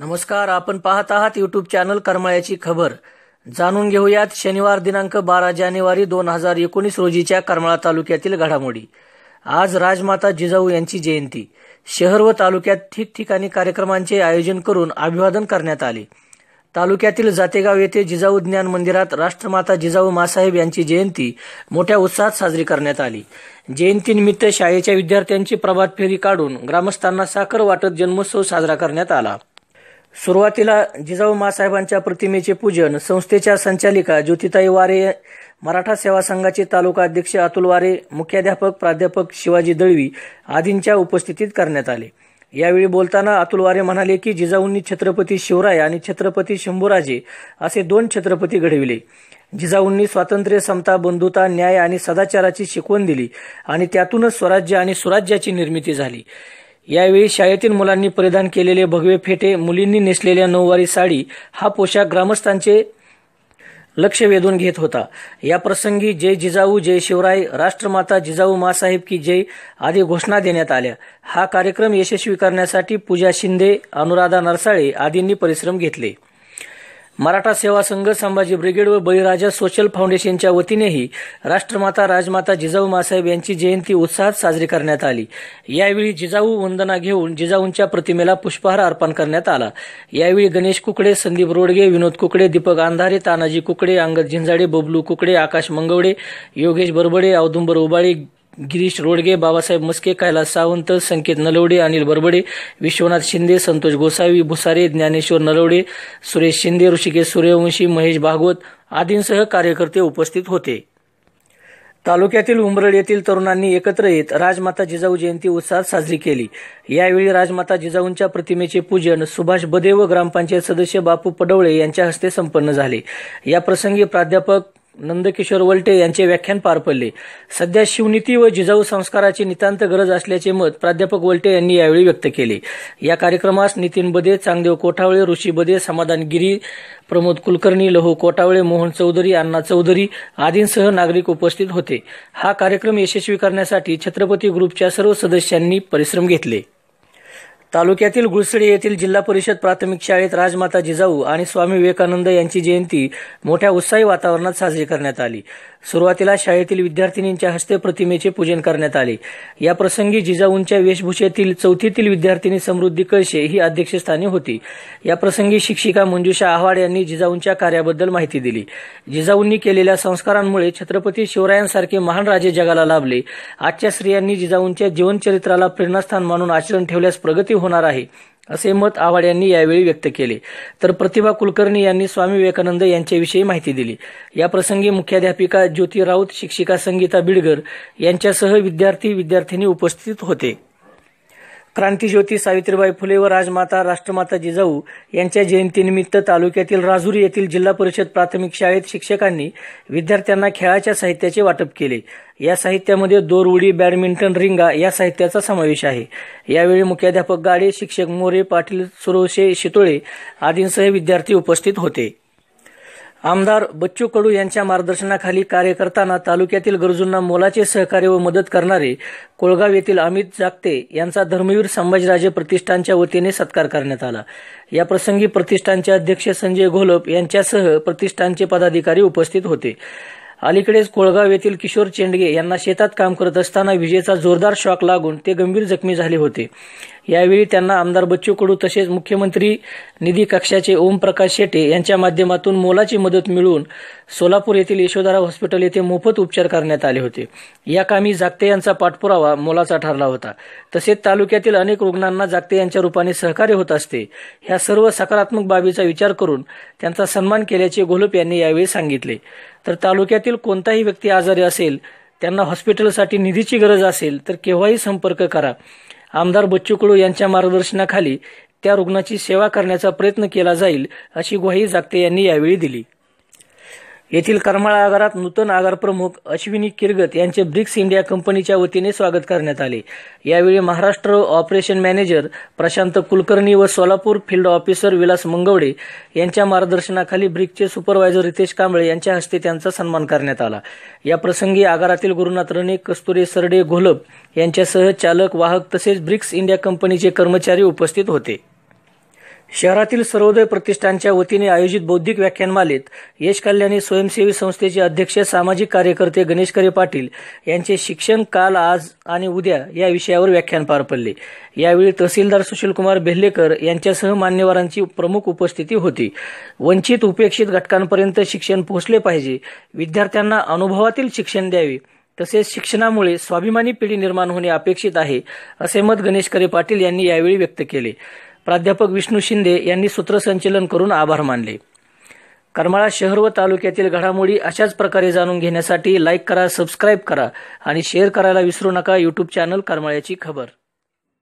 नमस्कार आपण पाहत आहात युट्यूब चॅनल करमळ्याची खबर. जाणून घेऊयात शनिवार दिनांक बारा जानेवारी दोन हजार एकोणीस रोजीच्या करमाळा तालुक्यातील घडामोडी. आज राजमाता जिजाऊ यांची जयंती. शहर व तालुक्यात ठिकठिकाणी कार्यक्रमांचे आयोजन करून अभिवादन करण्यात आले. तालुक्यातील जातेगाव येथे जिजाऊ ज्ञान मंदिरात राष्ट्रमाता जिजाऊ मासाहेब यांची जयंती मोठ्या उत्साहात साजरी करण्यात आली. जयंतीनिमित्त शाळेच्या विद्यार्थ्यांची प्रभात फेरी काढून ग्रामस्थांना साखर वाटत जन्मोत्सव साजरा करण्यात आला. सुरुवातीला जिजाऊ मासाहेबांच्या प्रतिमेचे पूजन संस्थेच्या संचालिका ज्योतिताई वारे मराठा सेवा संघाचे तालुका अध्यक्ष अतुल वारे मुख्याध्यापक प्राध्यापक शिवाजी दळवी आदींच्या उपस्थितीत करण्यात आले. यावेळी बोलताना अतुल वारे म्हणाले की जिजाऊंनी छत्रपती शिवराय आणि छत्रपती शंभूराजे असे दोन छत्रपती घडविले. जिजाऊंनी स्वातंत्र्य समता बंधुता न्याय आणि सदाचाराची शिकवण दिली आणि त्यातूनच स्वराज्य आणि सुराज्याची निर्मिती झाली. यावेळी शाळेतील मुलांनी परिधान केलेले भगवे फेटे मुलींनी नेसलेल्या नऊवारी साडी हा पोशाख ग्रामस्थांचे लक्ष वेधून घेत होता. या प्रसंगी जय जिजाऊ जय शिवराय राष्ट्रमाता जिजाऊ मासाहेब की जय आदी घोषणा देण्यात आल्या. हा कार्यक्रम यशस्वी करण्यासाठी पूजा शिंदे अनुराधा नरसाळे आदींनी परिश्रम घेतले. मराठा सेवा संघ संभाजी ब्रिगेड व बळीराजा सोशल फाउंडेशनच्या वतीनेही राष्ट्रमाता राजमाता जिजाऊ मासाहेब यांची जयंती उत्साहात साजरी करण्यात आली. यावेळी जिजाऊ वंदना घेऊन जिजाऊंच्या प्रतिमेला पुष्पहार अर्पण करण्यात आला. यावेळी गणेश कुकडे संदीप रोडगे विनोद कुकडे दीपक अंधारे तानाजी कुकडे अंगद झिंजाडे बबलू कुकडे आकाश मंगवडे योगेश बरबडे औदुंबर उबाळे गिरीश रोडगे बाबासाहेब मस्के कैलास सावंत संकेत नलवडे अनिल बरबडे विश्वनाथ शिंदे संतोष गोसावी भुसारे ज्ञानेश्वर नलवडे सुरेश शिंदे ऋषिकेश सूर्यवंशी महेश भागवत आदींसह कार्यकर्ते उपस्थित होते. तालुक्यातील उंबरड येथील तरुणांनी एकत्र येत राजमाता जिजाऊ जयंती उत्साहात साजरी केली. यावेळी राजमाता जिजाऊंच्या प्रतिमेचे पूजन सुभाष बदे व ग्रामपंचायत सदस्य बापू पडवळे यांच्या हस्ते संपन्न झाले. या प्रसंगी प्राध्यापक नंदकिशोर वलटे यांचे व्याख्यान पार पडले. सध्या शिवनीती व जिजाऊ संस्काराची नितांत गरज असल्याचे मत प्राध्यापक वलटे यांनी यावेळी व्यक्त केले. या कार्यक्रमास नितीन बदे चांगदेव कोठावळे ऋषी बदे समाधान गिरी प्रमोद कुलकर्णी लहू कोटावळे मोहन चौधरी अण्णा चौधरी आदींसह नागरिक उपस्थित होते. हा कार्यक्रम यशस्वी करण्यासाठी छत्रपती ग्रुपच्या सर्व सदस्यांनी परिश्रम घेतले. तालुक्यातील गुळसडी येथील जिल्हा परिषद प्राथमिक शाळेत राजमाता जिजाऊ आणि स्वामी विवेकानंद यांची जयंती मोठ्या उत्साही वातावरणात साजरी करण्यात आली. सुरुवातीला शाळेतील विद्यार्थिनींच्या हस्ते प्रतिमेचे पूजन करण्यात आले. या प्रसंगी जिजाऊंच्या वेशभूषेतील चौथीतील विद्यार्थिनी समृद्धी कळशे ही अध्यक्षस्थानी होती. या प्रसंगी शिक्षिका मंजुषा आव्हाड यांनी जिजाऊंच्या कार्याबद्दल माहिती दिली. जिजाऊंनी केलेल्या संस्कारांमुळे छत्रपती शिवरायांसारखे महान राजे जगाला लाभले. आजच्या स्त्रियांनी जिजाऊंच्या जीवनचरित्राला प्रेरणास्थान मानून आचरण ठेवल्यास प्रगती होणार आहे असे मत आव्हाड यांनी यावेळी व्यक्त केले. तर प्रतिभा कुलकर्णी यांनी स्वामी विवेकानंद यांच्याविषयी माहिती दिली. या प्रसंगी मुख्याध्यापिका ज्योती राऊत शिक्षिका संगीता बिडगर यांच्यासह विद्यार्थी विद्यार्थिनी उपस्थित होते. क्रांतीज्योती सावित्रीबाई फुले व राजमाता राष्ट्रमाता जिजाऊ यांच्या जयंतीनिमित्त तालुक्यातील राजुरी येथील जिल्हा परिषद प्राथमिक शाळेत शिक्षकांनी विद्यार्थ्यांना खेळाच्या साहित्याचे वाटप केले. या साहित्यामध्ये दोर उडी बॅडमिंटन रिंगा या साहित्याचा समावेश आहे. यावेळी मुख्याध्यापक गाडे शिक्षक मोरे पाटील सुरोशे शितोळे आदींसह विद्यार्थी उपस्थित होते. आमदार बच्चू कडू यांच्या मार्गदर्शनाखाली कार्य करताना तालुक्यातील गरजूंना मोलाचे सहकार्य व मदत करणारे कोळगाव येथील अमित जागते यांचा धर्मवीर संभाजीराजे प्रतिष्ठानच्या वतीने सत्कार करण्यात आला. या प्रसंगी प्रतिष्ठानचे अध्यक्ष संजय घोलप यांच्यासह प्रतिष्ठानचे पदाधिकारी उपस्थित होते. अलीकडेच कोळगाव येथील किशोर चेंडगे यांना शेतात काम करत असताना विजेचा जोरदार शॉक लागून ते गंभीर जखमी झाले होते. यावेळी त्यांना आमदार बच्चू कडू तसेच मुख्यमंत्री निधी कक्षाचे ओमप्रकाश शेटे यांच्या माध्यमातून मोलाची मदत मिळवून सोलापूर येथील यशोधरा हॉस्पिटल येथे मोफत उपचार करण्यात आले होते. या कामी जागते यांचा पाठपुरावा मोलाचा ठरला होता. तसेच तालुक्यातील अनेक रुग्णांना जागते यांच्या रूपाने सहकार्य होत असते. ह्या सर्व सकारात्मक बाबीचा विचार करून त्यांचा सन्मान केल्याचे घोलप यांनी यावेळी सांगितले. तर तालुक्यातील कोणताही व्यक्ती आजारी असेल त्यांना हॉस्पिटलसाठी निधीची गरज असेल तर केव्हाही संपर्क करा. आमदार बच्चू कडू यांच्या मार्गदर्शनाखाली त्या रुग्णाची सेवा करण्याचा प्रयत्न केला जाईल अशी ग्वाही जागते यांनी यावेळी दिली. येथील करमाळा आगारात नूतन आगार प्रमुख अश्विनी किरगत यांचे ब्रिक्स इंडिया कंपनीच्या वतीने स्वागत करण्यात आले. यावेळी महाराष्ट्र ऑपरेशन मॅनेजर प्रशांत कुलकर्णी व सोलापूर फील्ड ऑफिसर विलास मंगवडे यांच्या मार्गदर्शनाखाली ब्रिक्सचे सुपरवायझर रितेश कांबळे यांच्या हस्ते त्यांचा सन्मान करण्यात आला. या प्रसंगी आगारातील गुरुनाथ रणे कस्तुरे सरडे घोलप यांच्यासह चालक वाहक तसेच ब्रिक्स इंडिया कंपनीचे कर्मचारी उपस्थित होते. शहरातील सर्वोदय प्रतिष्ठानच्या वतीने आयोजित बौद्धिक व्याख्यानमालेत यश कल्याणी स्वयंसेवी संस्थेचे अध्यक्ष सामाजिक कार्यकर्ते गणेश करे पाटील यांचे शिक्षण काल आज आणि उद्या या विषयावर व्याख्यान पार पडले. यावेळी तहसीलदार सुशीलकुमार बेल्लेकर यांच्यासह मान्यवरांची प्रमुख उपस्थिती होती. वंचित उपेक्षित घटकांपर्यंत शिक्षण पोहोचले पाहिजे विद्यार्थ्यांना अनुभवातील शिक्षण द्यावे तसेच शिक्षणामुळे स्वाभिमानी पिढी निर्माण होणे अपेक्षित आहे असे मत गणेश करे पाटील यांनी यावेळी व्यक्त केले. प्राध्यापक विष्णू शिंदे यांनी सूत्रसंचलन करून आभार मानले. करमाळा शहर व तालुक्यातील घडामोडी अशाच प्रकारे जाणून घेण्यासाठी लाईक करा सबस्क्राईब करा आणि शेअर करायला विसरू नका यूट्यूब चॅनल करमाळ्याची खबर.